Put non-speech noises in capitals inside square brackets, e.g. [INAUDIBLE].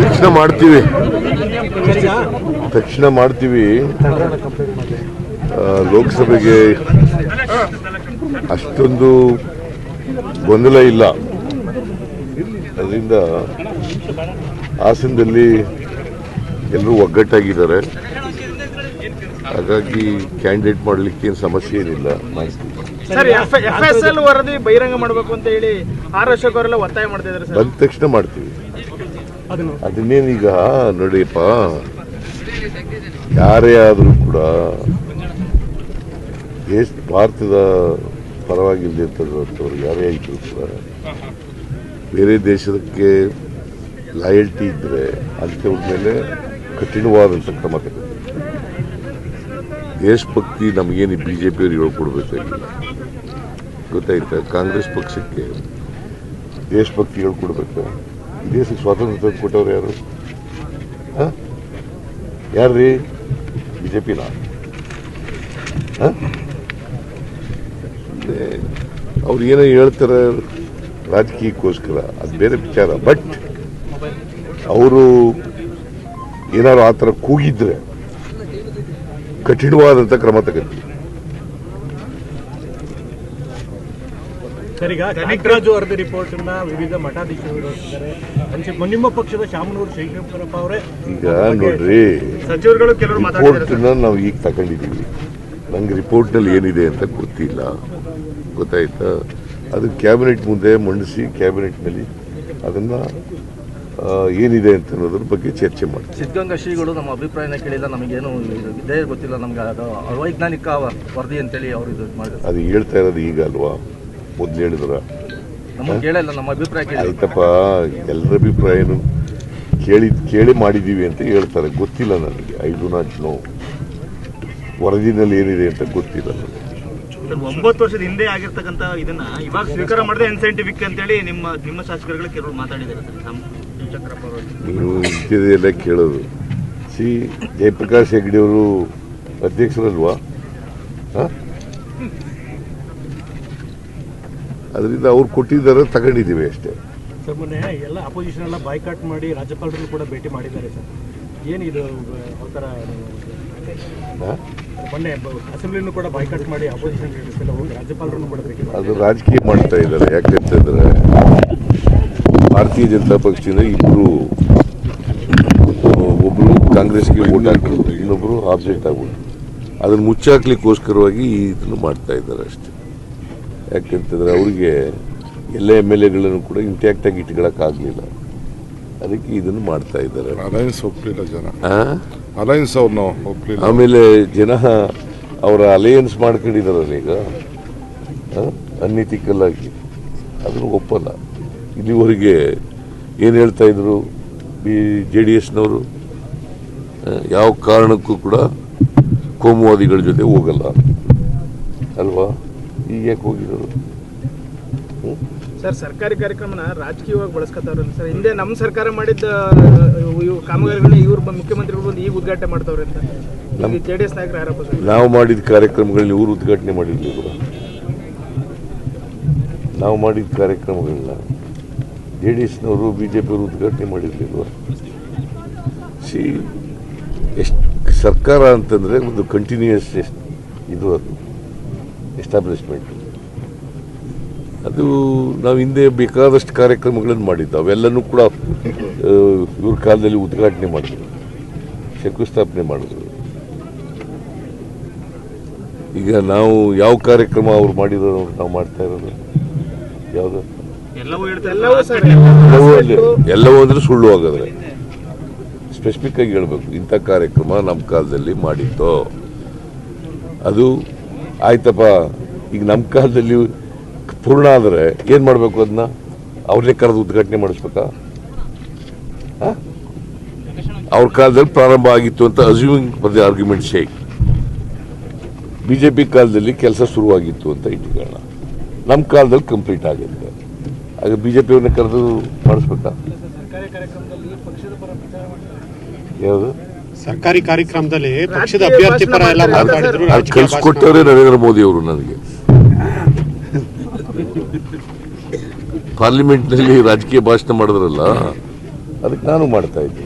ತಕ್ಷಣ ಮಾಡ್ತೀವಿ. ತಕ್ಷಣ ಮಾಡ್ತೀವಿ. ಲೋಕಸಭೆಗೆ ಅಷ್ಟೊಂದು ಗೊಂದಲ ಇಲ್ಲ. ಅದರಿಂದ ಹಾಸನದಲ್ಲಿ ಎಲ್ಲರೂ ಒಗ್ಗಟ್ಟಾಗಿದ್ದಾರೆ. ಹಾಗಾಗಿ ಕ್ಯಾಂಡಿಡೇಟ್ ಮಾಡಲಿಕ್ಕೆ ಏನು ಸಮಸ್ಯೆ ಏನಿಲ್ಲ. ಮಾಹಿತಿ ಸರ್ ಎಫ್ ಎಸ್ ಎಲ್ ವರದಿ ಬಹಿರಂಗ ಮಾಡಬೇಕು ಅಂತ ಹೇಳಿ ಆರ್ ಒತ್ತಾಯ ಬಂದ ತಕ್ಷಣ ಮಾಡ್ತೀವಿ. ಅದನ್ನೇನೀಗ ನೋಡಿಯಪ್ಪ ಯಾರೇ ಆದರೂ ಕೂಡ ದೇಶ ಭಾರತದ ಪರವಾಗಿಲ್ಲದಂಥವ್ರು ಯಾರೇ ಇದ್ರು ಕೂಡ ಬೇರೆ ದೇಶಕ್ಕೆ ಲಾಯಲ್ಟಿ ಇದ್ದರೆ ಅಂಥವ್ರ ಮೇಲೆ ಕಠಿಣವಾದಂಥ ಕ್ರಮ ತಗೋಬೇಕು ದೇಶಭಕ್ತಿ ನಮಗೇನು ಬಿ ಜೆ ಪಿಯವ್ರು ಹೇಳ್ಕೊಡ್ಬೇಕಾಗಿಲ್ಲ. ಗೊತ್ತಾಯ್ತಾ? ಕಾಂಗ್ರೆಸ್ ಪಕ್ಷಕ್ಕೆ ದೇಶಭಕ್ತಿ ಹೇಳ್ಕೊಡ್ಬೇಕು. ದೇಶಕ್ಕೆ ಸ್ವಾತಂತ್ರ್ಯ ತಂದು ಕೊಟ್ಟವ್ರು ಯಾರು ಯಾರ್ರೀ? ಬಿ ಜೆ ಪಿನ ಅವ್ರು ಏನೋ ಹೇಳ್ತಾರೆ ರಾಜಕೀಯಕ್ಕೋಸ್ಕರ, ಅದು ಬೇರೆ ವಿಚಾರ. ಬಟ್ ಅವರು ಏನಾದ್ರು ಆ ಥರ ಕೂಗಿದ್ರೆ ಕಠಿಣವಾದಂಥ ಕ್ರಮ ತಗೋತೀವಿ ಸರ್ ಈಗ ನಾಗರಾಜು ವರದಿ ರಿಪೋರ್ಟ್ ಅನ್ನ ವಿವಿಧ ಮಠಾಧೀಶರು ವಿರೋಧಿಸಿದ್ದಾರೆ ನಿಮ್ಮ ಪಕ್ಷದ ಶಾಮನೂರು ಶಂಕರಪ್ಪ ಅವರೇ. ಈಗ ನೋಡ್ರಿ ಸಚಿವರುಗಳು ಕೆಲವರು ರಿಪೋರ್ಟ್ ನಾವು ಈಗ ತಗೊಂಡಿದ್ದೀವಿ ನಂಗೆ ರಿಪೋರ್ಟ್ನಲ್ಲಿ ಏನಿದೆ ಅಂತ ಗೊತ್ತಿಲ್ಲ. ಗೊತ್ತಾಯ್ತಾ? ಅದು ಕ್ಯಾಬಿನೆಟ್ ಮುಂದೆ ಮಂಡಿಸಿ ಕ್ಯಾಬಿನೆಟ್ನಲ್ಲಿ ಅದನ್ನು ಏನಿದೆ ಅಂತ ಅನ್ನೋದ್ರ ಬಗ್ಗೆ ಚರ್ಚೆ ಮಾಡಿ ಸಿದ್ಧಗಂಗಾ ಶ್ರೀಗಳು ನಮ್ಮ ಅಭಿಪ್ರಾಯನ ಕೇಳಿಲ್ಲ ನಮಗೇನು ಇದು ಇದೇ ಗೊತ್ತಿಲ್ಲ ನಮ್ಗೆ ಅದು ಅವೈಜ್ಞಾನಿಕ ವರದಿ ಅಂತೇಳಿ ಅವರು ಇದು ಮಾಡಿದ್ರು. ಅದು ಹೇಳ್ತಾ ಇರೋದು ಈಗ ಅಲ್ವಾ? ಮೊದಲು ಹೇಳಿದ್ರ. ನಮಗೆ ಕೇಳಿಲ್ಲ ನಮ್ಮ ಅಭಿಪ್ರಾಯ ಆಯ್ತಪ್ಪ ಎಲ್ಲರ ಅಭಿಪ್ರಾಯನು ಕೇಳಿ ಕೇಳಿ ಮಾಡಿದ್ದೀವಿ ಅಂತ ಹೇಳ್ತಾರೆ. ಗೊತ್ತಿಲ್ಲ ನನಗೆ. ಐ ಡು ನಾಟ್ ನೋ ವರದಿನಲ್ಲಿ ಏನಿದೆ ಅಂತ ಗೊತ್ತಿಲ್ಲ ನನಗೆ. ಒಂಬತ್ತು ವರ್ಷದ ಹಿಂದೆ ಆಗಿರ್ತಕ್ಕಂಥ ಇದನ್ನ ಇವಾಗ ಸ್ವೀಕಾರ ಮಾಡಿದ್ರೆ ಅನ್ಸೈಂಟಿಫಿಕ್ ಅಂತೇಳಿ ನಿಮ್ಮ ನಿಮ್ಮ ಶಾಸಕರುಗಳು ಕೆಲವರು ಮಾತಾಡಿದ್ದಾರೆ ನೀವು ಇಂಥದ್ದೆಲ್ಲ ಕೇಳೋದು. ಸಿ ಜಯಪ್ರಕಾಶ್ ಹೆಗ್ಡೆ ಅವರು ಅಧ್ಯಕ್ಷರಲ್ವಾ? ಹ? ಅದರಿಂದ ಅವ್ರು ಕೊಟ್ಟಿದ್ದಾರೆ ತಗೊಂಡಿದ್ದೀವಿ ಅಷ್ಟೇ. ಸರ್ ಮೊನ್ನೆ ಎಲ್ಲ ಅಪೋಸಿಷನ್ ಎಲ್ಲ ಬಾಯ್ಕಾಟ್ ಮಾಡಿ ರಾಜ್ಯಪಾಲರನ್ನು ಕೂಡ ಭೇಟಿ ಮಾಡಿದ್ದಾರೆ ಸರ್. ಏನಿದು ಅವತರ? ಮೊನ್ನೆ ಅಸೆಂಬ್ಲಿನೂ ಕೂಡ ಬಾಯ್ಕಾಟ್ ಮಾಡಿ ಅಪೋಸಿಷನ್ ಲೀಡರ್ಸ್ ಹೋಗಿ ರಾಜ್ಯಪಾಲರನ್ನು ಕೂಡ ಭೇಟಿ ಅದು ರಾಜಕೀಯ ಮಾಡ್ತಾ ಇದ್ದಾರೆ ಯಾಕಂತಂದ್ರೆ ಭಾರತೀಯ ಜನತಾ ಪಕ್ಷದಿಂದ ಇಬ್ಬರು ಒಬ್ಬರು ಕಾಂಗ್ರೆಸ್ಗೆ ವೋಟ್ ಹಾಕಿದ್ರು ಇನ್ನೊಬ್ಬರು ಆಬ್ಜೆಕ್ಟ್ ಆಗ್ಬಿಟ್ರು. ಅದನ್ನು ಮುಚ್ಚಾಕ್ಲಿಕ್ಕೋಸ್ಕರವಾಗಿ ಇದನ್ನು ಮಾಡ್ತಾ ಇದ್ದಾರೆ ಅಷ್ಟೇ. ಯಾಕಂತಂದ್ರೆ ಅವರಿಗೆ ಎಲ್ಲ ಎಂ ಎಲ್ ಎಗಳನ್ನು ಕೂಡ ಇಂಟ್ಯಾಕ್ಟಾಗಿ ಇಟ್ಕೊಳ್ಳೋಕ್ಕಾಗಲಿಲ್ಲ ಅದಕ್ಕೆ ಇದನ್ನು ಮಾಡ್ತಾ ಇದ್ದಾರೆ. ಅಲಯನ್ಸ್ ಒಪ್ಪಲಿಲ್ಲ ಜನ? ಅಲಯನ್ಸ್ ಅವ್ರನ್ನ ಒಪ್ಪಲಿಲ್ಲ ಆಮೇಲೆ ಜನ ಅವರ ಅಲಯನ್ಸ್ ಮಾಡ್ಕೊಂಡಿದಾರಲ್ಲ ಈಗ. ಅನ್ನಿತಿಕಲ್ ಆಗಿ ಅದನ್ನು ಒಪ್ಪಲ್ಲ. ಇಲ್ಲಿವರೆಗೆ ಏನು ಹೇಳ್ತಾ ಇದ್ರು ಬಿ ಜೆ ಡಿ ಎಸ್ನವರು? ಯಾವ ಕಾರಣಕ್ಕೂ ಕೂಡ ಕೋಮುವಾದಿಗಳ ಜೊತೆ ಹೋಗಲ್ಲ. ಅಲ್ವಾ? ಈಗ ಹೋಗಿರೋರು ಸರ್ ಸರ್ಕಾರಿ ಕಾರ್ಯಕ್ರಮನ ರಾಜಕೀಯವಾಗಿ ಬಳಸ್ಕೊತಾವ್ರೆ ಸರ್. ಹಿಂದೆ ನಮ್ಮ ಸರ್ಕಾರ ಮಾಡಿದ್ದ ಇವು ಕಾಮಗಾರಿಗಳನ್ನ ಇವ್ರು ಮುಖ್ಯಮಂತ್ರಿಗಳು ಬಂದು ಈಗ ಉದ್ಘಾಟನೆ ಮಾಡ್ತಾವ್ರೆ ಅಂತ. ನಮಗೆ ಜೆ ಡಿ ಎಸ್ ನಾಯಕರ ಆರೋಪ ಸರ್. ನಾವು ಮಾಡಿದ ಕಾರ್ಯಕ್ರಮಗಳನ್ನ ಇವರು ಉದ್ಘಾಟನೆ ಮಾಡಿರ್ಲಿಲ್ವ ನಾವು ಮಾಡಿದ ಕಾರ್ಯಕ್ರಮಗಳನ್ನ ಜೆ ಡಿ ಎಸ್ನವರು ಬಿ ಜೆ ಪಿಯವರು ಉದ್ಘಾಟನೆ ಮಾಡಿರ್ಲಿಲ್ವ ಸಿ ಎಷ್ಟು ಸರ್ಕಾರ ಅಂತಂದರೆ ಒಂದು ಕಂಟಿನ್ಯೂಯಸ್ ಇದು ಅದು. ಎಸ್ಟಾಬ್ಲಿಷ್ಮೆಂಟ್ ಅದು ನಾವು ಹಿಂದೆ ಬೇಕಾದಷ್ಟು ಕಾರ್ಯಕ್ರಮಗಳನ್ನು ಮಾಡಿದ್ದು ಅವೆಲ್ಲನೂ ಕೂಡ ಇವ್ರ ಕಾಲದಲ್ಲಿ ಉದ್ಘಾಟನೆ ಮಾಡಿದ್ರು. ಶಂಕುಸ್ಥಾಪನೆ ಮಾಡಿದ್ರು. ಈಗ ನಾವು ಯಾವ ಕಾರ್ಯಕ್ರಮ ಅವ್ರು ಮಾಡಿರೋದು ನಾವು ಮಾಡ್ತಾ ಇರೋದು? ಯಾವುದು? ಎಲ್ಲವೂ ಅಂದ್ರೆ ಸುಳ್ಳು ಹಾಗಾದ್ರೆ. ಸ್ಪೆಸಿಫಿಕ್ ಆಗಿ ಹೇಳ್ಬೇಕು. ಇಂಥ ಕಾರ್ಯಕ್ರಮ ನಮ್ಮ ಕಾಲದಲ್ಲಿ ಮಾಡಿತ್ತು ಅದು ಆಯ್ತಪ್ಪ ಈಗ ನಮ್ಮ ಕಾಲದಲ್ಲಿ ಪೂರ್ಣ ಆದರೆ ಏನು ಮಾಡಬೇಕು ಅದನ್ನ ಅವ್ರನ್ನೇ ಕರೆದು ಉದ್ಘಾಟನೆ ಮಾಡಿಸ್ಬೇಕಾ? ಅವ್ರ ಕಾಲದಲ್ಲಿ ಪ್ರಾರಂಭ ಆಗಿತ್ತು ಅಂತ assuming for the argument sake B J P ಕಾಲದಲ್ಲಿ ಕೆಲಸ ಶುರುವಾಗಿತ್ತು ಅಂತ ಇಟ್ಟುಕೊಳ್ಳೋಣ ನಮ್ಮ ಕಾಲದಲ್ಲಿ ಕಂಪ್ಲೀಟ್ ಆಗಿದೆ ಆಗ ಬಿ ಜೆ ಪಿಯವ್ರನ್ನ ಕರೆದು ಮಾಡಿಸ್ಬೇಕಾ? ಯಾವುದು? ಸರ್ಕಾರಿ ಕಾರ್ಯಕ್ರಮದಲ್ಲಿ ಪಕ್ಷದ ಅಭ್ಯರ್ಥಿ ಪರ ಎಲ್ಲ ಮಾತಾಡಿದ್ರು ಕಳ್ಸಿಕೊಟ್ಟವ್ರೆ ನರೇಂದ್ರ ಮೋದಿ ಅವರು ನನಗೆ. [LAUGHS] ಪಾರ್ಲಿಮೆಂಟ್ನಲ್ಲಿ ರಾಜಕೀಯ ಭಾಷಣ ಮಾಡಿದ್ರಲ್ಲ ಅದಕ್ಕೆ ನಾನು ಮಾಡ್ತಾ ಇದ್ದೀನಿ.